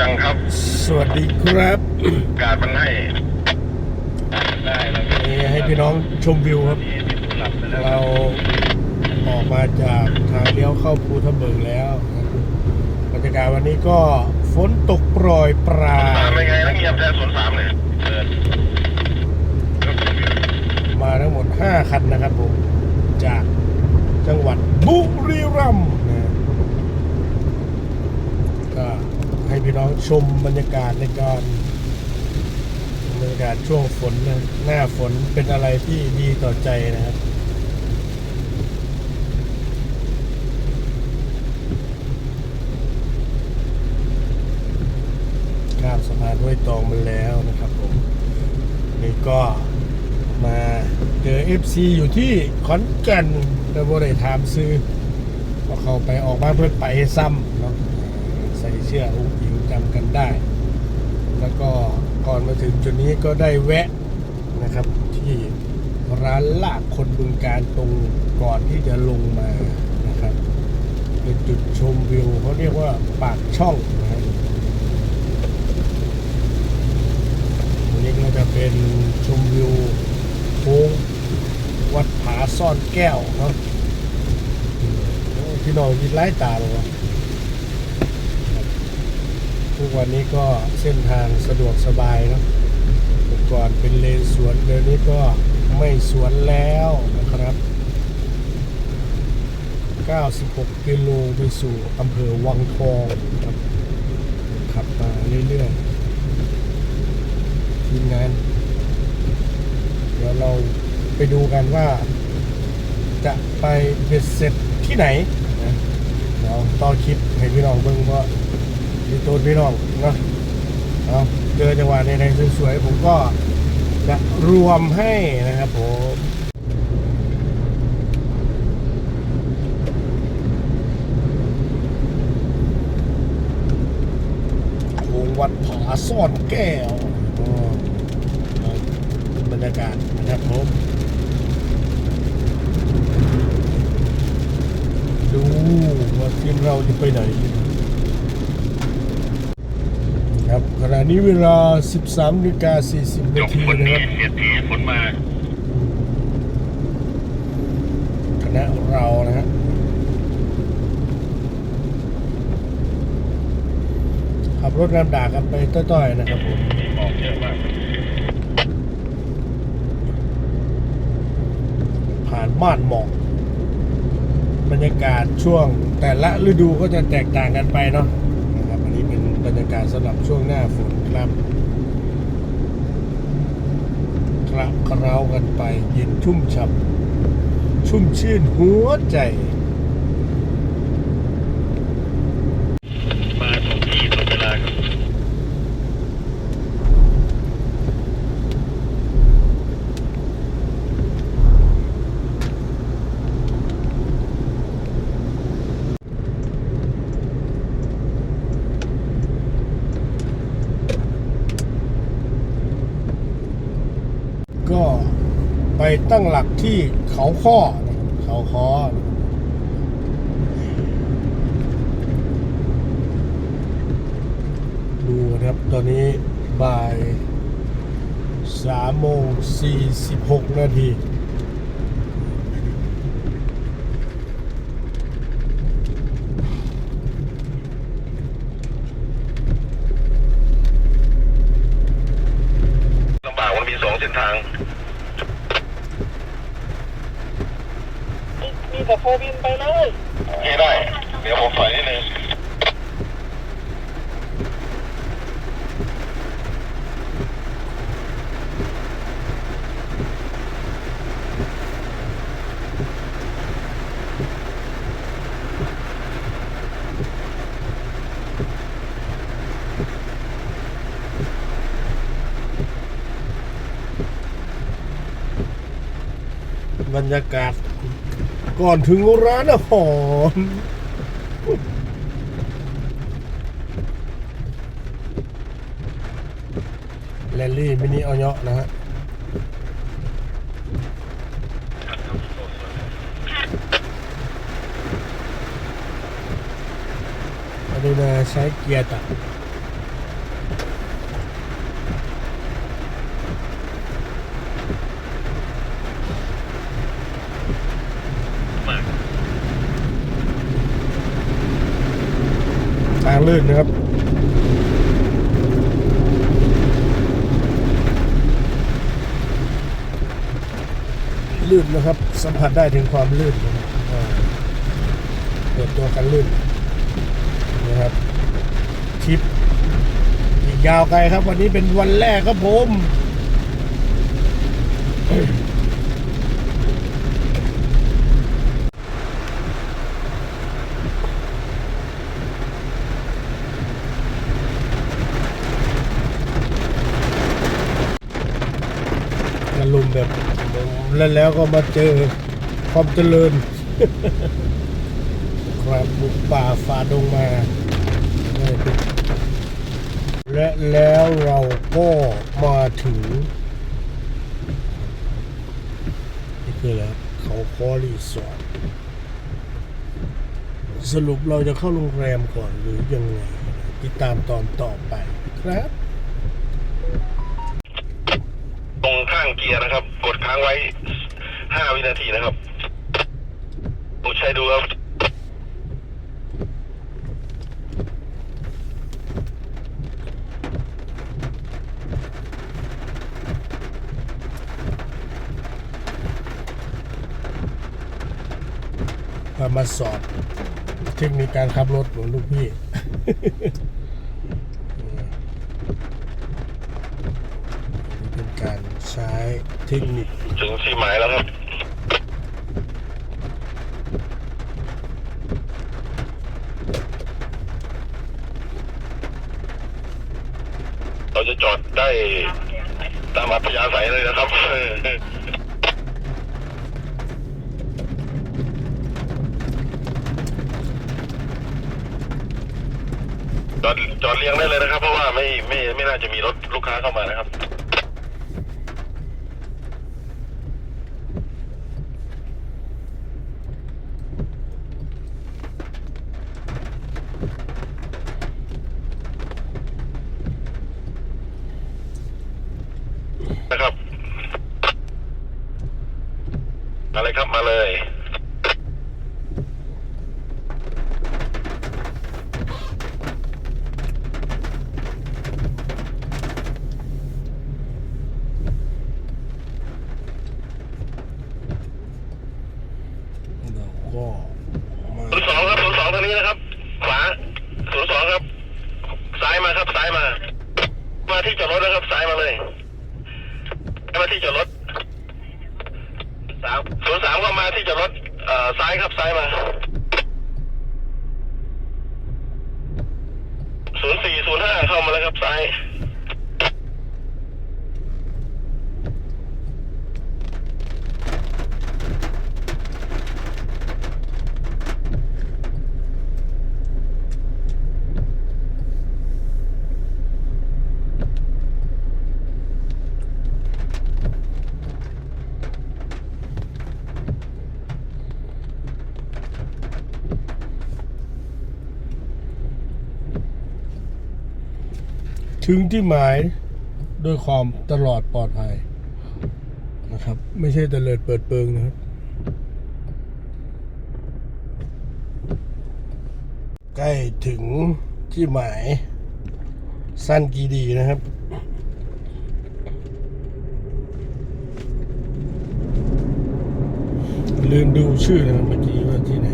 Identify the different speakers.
Speaker 1: จังครับ
Speaker 2: สวัสดีครับ
Speaker 1: การมันให้
Speaker 3: ได้แล้ว
Speaker 2: นี่ให้พี่น้องชมวิวครับ
Speaker 3: หลับไปแล้ว
Speaker 2: เราออกมาจากทางเลี้ยวเข้าภูทับเบิกแล้วบรรยากาศวันนี้ก็ฝนตกโปรยปลา
Speaker 1: สามเป็นไงแล้วเงียบแท้สวนสามเลย
Speaker 3: เปิด
Speaker 2: มาทั้งหมด 5 คันนะครับผม จากจังหวัดบุรีรัมย์นะก็ให้ พี่น้องชมบรรยากาศในการบรรยากาศช่วงฝนนะหน้าฝนเป็นอะไรที่ดีต่อใจนะครับข้ามสะพานห้วยตองมาแล้วนะครับผมนี่ก็มาเจอ FC อยู่ที่ขอนแก่นแต่บ่ได้ถามซื้อก็เข้าไปออกมาเพื่อไปซ้ำ ใส่เสื้ออุ้งอิงจำกันได้ แล้วก็ก่อนมาถึงจุดนี้ก็ได้แวะนะครับที่ร้านลาบคนบึงการตรงก่อนที่จะลงมานะครับ เป็นจุดชมวิวเขาเรียกว่าปากช่องนะครับวันนี้ก็จะเป็นชมวิวโค้งวัดผาซ่อนแก้วเนาะโอ้พี่น้องยินไล่ตาเลยวะ ทุกวันนี้ก็เส้นทางสะดวกสบายเนาะเมื่อก่อนเป็นเลนสวนเดี๋ยวนี้ก็ไม่สวนแล้วนะครับ 96 กิโลไปสู่อำเภอวังทองครับ ขับมาเรื่อยๆทีมงาน เดี๋ยวเราไปดูกันว่า จะไปเบ็ดเสร็จที่ไหนนะเดี๋ยวต่อคลิปให้พี่น้องเบิ่งว่า ดีตัวพี่น้องเนาะเอาเจอจังหวะในในสวยๆผมก็จะรวมให้นะครับผมโค้งวัดผาซ่อนแก้วบรรยากาศนะครับผมดูว่าทีมเราจะไปไหน ครับข ณะนี้เวลา 13นาฬิกา40
Speaker 1: จ
Speaker 2: นา
Speaker 1: บ
Speaker 2: ที
Speaker 1: น
Speaker 2: นะค
Speaker 1: นี้
Speaker 2: รับ
Speaker 1: เสียทีฝนมา
Speaker 2: คณะเรานะฮะขับรถนำด่ากันไปต้อยๆนะครับผม
Speaker 1: ออกเยอะมาก
Speaker 2: ผ่านม่านหมอกบรรยากาศช่วงแต่ละฤดูก็จะแตกต่างกันไปเนาะ รยากาศสำหรับช่วงหน้าฝนครับคระเคล้ากันไปเย็นชุ่มฉ่ำชุ่มชื่นหัวใจ
Speaker 1: มาถูกที่ถูกเวลาครับ
Speaker 2: ก็ไปตั้งหลักที่เขาข้อ เขาคอดูนะครับตอนนี้บ่ายสามโมงสี่สิบหกนาที
Speaker 1: ลำบากมันมีสองเส้นทาง
Speaker 3: มีแต่โฟวินไปเลย
Speaker 1: โอเคได้ เดี๋ยวผมถอยนิดนึง
Speaker 2: บรรยากาศ ก่อนถึงร้านอาหารแลนลี่มินิออยะนะฮะอันนี้นะใช้เกียร์ตัด ลื่นนะครับลื่นนะครับ สัมผัสได้ถึงความลื่นนะครับเปิดตัวกันลื่นนะครับทริปยาวไกลครับ วันนี้เป็นวันแรกครับผม อารมณ์แบบ แล้วแล้วก็มาเจอความเจริญ ครับบุกป่าฝ่าดงมาและแล้วเราก็มาถึงนี่คืออะไรเขาคอรีสอร์ทสรุปเราจะเข้าโรงแรมก่อนหรือยังไงติดตามตอนต่อไปครับ
Speaker 1: ตรงข้างเกียร์นะครับ กดค้างไว้ ห้าวินาทีนะครับผมใช้ดูครับ
Speaker 2: พามาสอบเทคนิคการขับรถของลูกพี่ เป็นการใช้เทคนิค
Speaker 1: ถึงที่หมายแล้วครับ เราจะจอด ได้ตามอัธยาศัยเลยนะครับจอดจอดเรียงได้เลยนะครับ เพราะว่าไม่ไม่ไม่น่าจะมีรถลูกค้าเข้ามานะครับนะครับ มาเลยครับมาเลย
Speaker 2: เราก็มา
Speaker 1: ศูนย์สองครับศูนย์สองทางนี้นะครับ ขวาศูนย์สองครับ ซ้ายมาครับซ้ายมา มาที่จอดรถนะครับซ้ายมาเลยมาที่จอดรถามศูนย์สามก็มาที่จอดรถเอ่อซ้ายครับซ้ายมาศูนย์สี่ศูนย์ห้าเข้ามาแล้วครับซ้าย
Speaker 2: ถึงที่หมายด้วยความตลอดปลอดภัยนะครับ ไม่ใช่เตลิดเปิดเปิงนะครับ ใกล้ถึงที่หมาย สั้นกีดีนะครับลืมดูชื่อนะเมื่อกี้ว่าที่ไหน